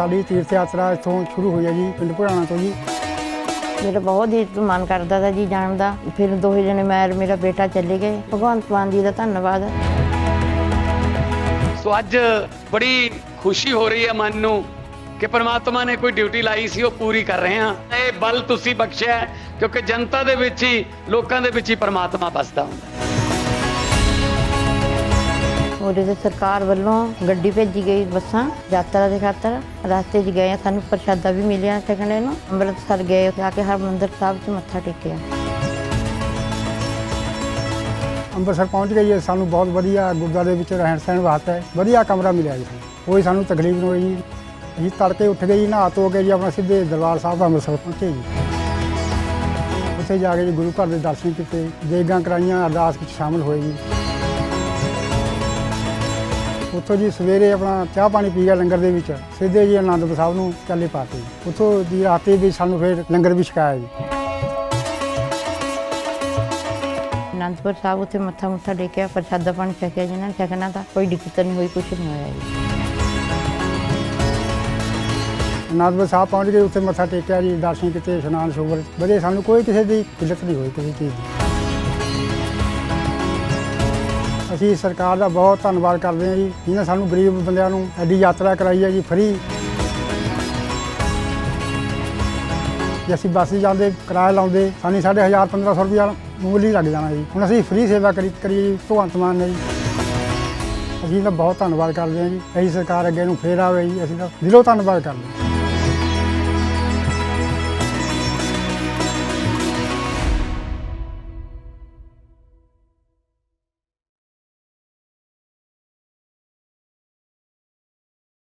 ਸਾਡੀ ਤੀਰਥ ਯਾਤਰਾ ਇੱਥੋਂ ਸ਼ੁਰੂ ਹੋਈ ਹੈ ਜੀ ਪਿੰਡ ਪੁਰਾਣਾ ਤੋਂ ਜੀ। ਮੇਰਾ ਬਹੁਤ ਹੀ ਮਨ ਕਰਦਾ ਤਾ ਜੀ ਜਾਣ ਦਾ। ਫਿਰ ਦੋਹੇ ਜਣੇ ਮੈਂ ਔਰ ਮੇਰਾ ਬੇਟਾ ਚਲੇ ਗਏ। ਭਗਵੰਤ ਮਾਨ ਜੀ ਦਾ ਧੰਨਵਾਦ। ਸੋ ਅੱਜ ਬੜੀ ਖੁਸ਼ੀ ਹੋ ਰਹੀ ਹੈ ਮਨ ਨੂੰ ਕਿ ਪ੍ਰਮਾਤਮਾ ਨੇ ਕੋਈ ਡਿਊਟੀ ਲਾਈ ਸੀ ਉਹ ਪੂਰੀ ਕਰ ਰਹੇ ਹਾਂ। ਇਹ ਬਲ ਤੁਸੀਂ ਬਖਸ਼ਿਆ ਕਿਉਂਕਿ ਜਨਤਾ ਦੇ ਵਿੱਚ ਹੀ ਲੋਕਾਂ ਦੇ ਵਿੱਚ ਹੀ ਪ੍ਰਮਾਤਮਾ ਵਸਦਾ ਹੁੰਦਾ ਹੈ। ਉਹਦੇ ਤੇ ਸਰਕਾਰ ਵੱਲੋਂ ਗੱਡੀ ਭੇਜੀ ਗਈ ਬੱਸਾਂ ਯਾਤਰਾ ਦੇ ਖਾਤਰ। ਰਸਤੇ 'ਚ ਗਏ ਸਾਨੂੰ ਪ੍ਰਸ਼ਾਦਾ ਵੀ ਮਿਲਿਆ ਟਿਕਣੇ ਨੂੰ। ਅੰਮ੍ਰਿਤਸਰ ਗਏ, ਉੱਥੇ ਆ ਕੇ ਹਰਮੰਦਰ ਸਾਹਿਬ 'ਚ ਮੱਥਾ ਟੇਕਿਆ। ਅੰਮ੍ਰਿਤਸਰ ਪਹੁੰਚ ਗਏ ਜੀ, ਸਾਨੂੰ ਬਹੁਤ ਵਧੀਆ ਗੁਰਦੁਆਰੇ ਵਿੱਚ ਰਹਿਣ ਸਹਿਣ ਵਾਸਤੇ ਵਧੀਆ ਕਮਰਾ ਮਿਲਿਆ ਜੀ। ਕੋਈ ਸਾਨੂੰ ਤਕਲੀਫ ਨਹੀਂ ਹੋਈ ਜੀ। ਅਸੀਂ ਤੜਕੇ ਉੱਠ ਗਏ ਜੀ, ਨਹਾ ਧੋ ਕੇ ਜੀ, ਆਪਣਾ ਸਿੱਧੇ ਦਰਬਾਰ ਸਾਹਿਬ ਅੰਮ੍ਰਿਤਸਰ ਪਹੁੰਚੇ ਜੀ। ਉੱਥੇ ਜਾ ਕੇ ਜੀ ਗੁਰੂ ਘਰ ਦੇ ਦਰਸ਼ਨ ਕੀਤੇ, ਦੇਗਾਂ ਕਰਾਈਆਂ, ਅਰਦਾਸ ਵਿੱਚ ਸ਼ਾਮਲ ਹੋਏ ਜੀ। ਉੱਥੋਂ ਜੀ ਸਵੇਰੇ ਆਪਣਾ ਚਾਹ ਪਾਣੀ ਪੀ ਗਿਆ ਲੰਗਰ ਦੇ ਵਿੱਚ ਸਿੱਧੇ ਜੀ ਆਨੰਦਪੁਰ ਸਾਹਿਬ ਨੂੰ ਚੱਲੇ ਪਾਤੇ ਉੱਥੋਂ ਦੀ ਰਾਤੇ ਵੀ ਸਾਨੂੰ ਫਿਰ ਲੰਗਰ ਵੀ ਛਕਾਇਆ ਜੀ। ਅਨੰਦਪੁਰ ਸਾਹਿਬ ਉੱਥੇ ਮੱਥਾ ਮੁੱਥਾ ਟੇਕਿਆ ਪ੍ਰਸ਼ਾਦਾ ਪਾਣੀ ਛਕਿਆ ਜਿਹਨਾਂ ਨੇ ਛਕਣਾ ਤਾਂ ਕੋਈ ਦਿੱਕਤ ਨਹੀਂ ਹੋਈ ਕੁਛ ਨਹੀਂ ਹੋਇਆ ਜੀ। ਅਨੰਦਪੁਰ ਸਾਹਿਬ ਪਹੁੰਚ ਗਏ ਉੱਥੇ ਮੱਥਾ ਟੇਕਿਆ ਜੀ ਦਰਸ਼ਨ ਕੀਤੇ ਇਸ਼ਨਾਨ ਸ਼ੋਭਰ ਵਧੀਆ ਸਾਨੂੰ ਕੋਈ ਕਿਸੇ ਦੀ ਕਿੱਲਤ ਨਹੀਂ ਹੋਈ ਕਿਸੇ ਚੀਜ਼ ਦੀ। ਅਸੀਂ ਸਰਕਾਰ ਦਾ ਬਹੁਤ ਧੰਨਵਾਦ ਕਰਦੇ ਹਾਂ ਜੀ, ਜਿਹਨੇ ਸਾਨੂੰ ਗਰੀਬ ਬੰਦਿਆਂ ਨੂੰ ਐਡੀ ਯਾਤਰਾ ਕਰਾਈ ਹੈ ਜੀ, ਫ੍ਰੀ। ਜੇ ਅਸੀਂ ਬੱਸ ਜਾਂਦੇ, ਕਿਰਾਇਆ ਲਾਉਂਦੇ, ਸਾਨੂੰ ਸਾਡੇ 1000 1500 ਰੁਪਇਆ ਮੂਲ ਹੀ ਲੱਗ ਜਾਣਾ ਜੀ। ਹੁਣ ਅਸੀਂ ਫ੍ਰੀ ਸੇਵਾ ਕਰੀ ਕਰੀ ਜੀ, ਭਗਵੰਤ ਮਾਨ ਨੇ ਜੀ। ਅਸੀਂ ਤਾਂ ਬਹੁਤ ਧੰਨਵਾਦ ਕਰਦੇ ਹਾਂ ਜੀ ਅਸੀਂ ਸਰਕਾਰ ਅੱਗੇ ਨੂੰ ਫੇਰ ਆਵੇ ਜੀ, ਅਸੀਂ ਤਾਂ ਦਿਲੋਂ ਧੰਨਵਾਦ ਕਰਦੇ ਹਾਂ।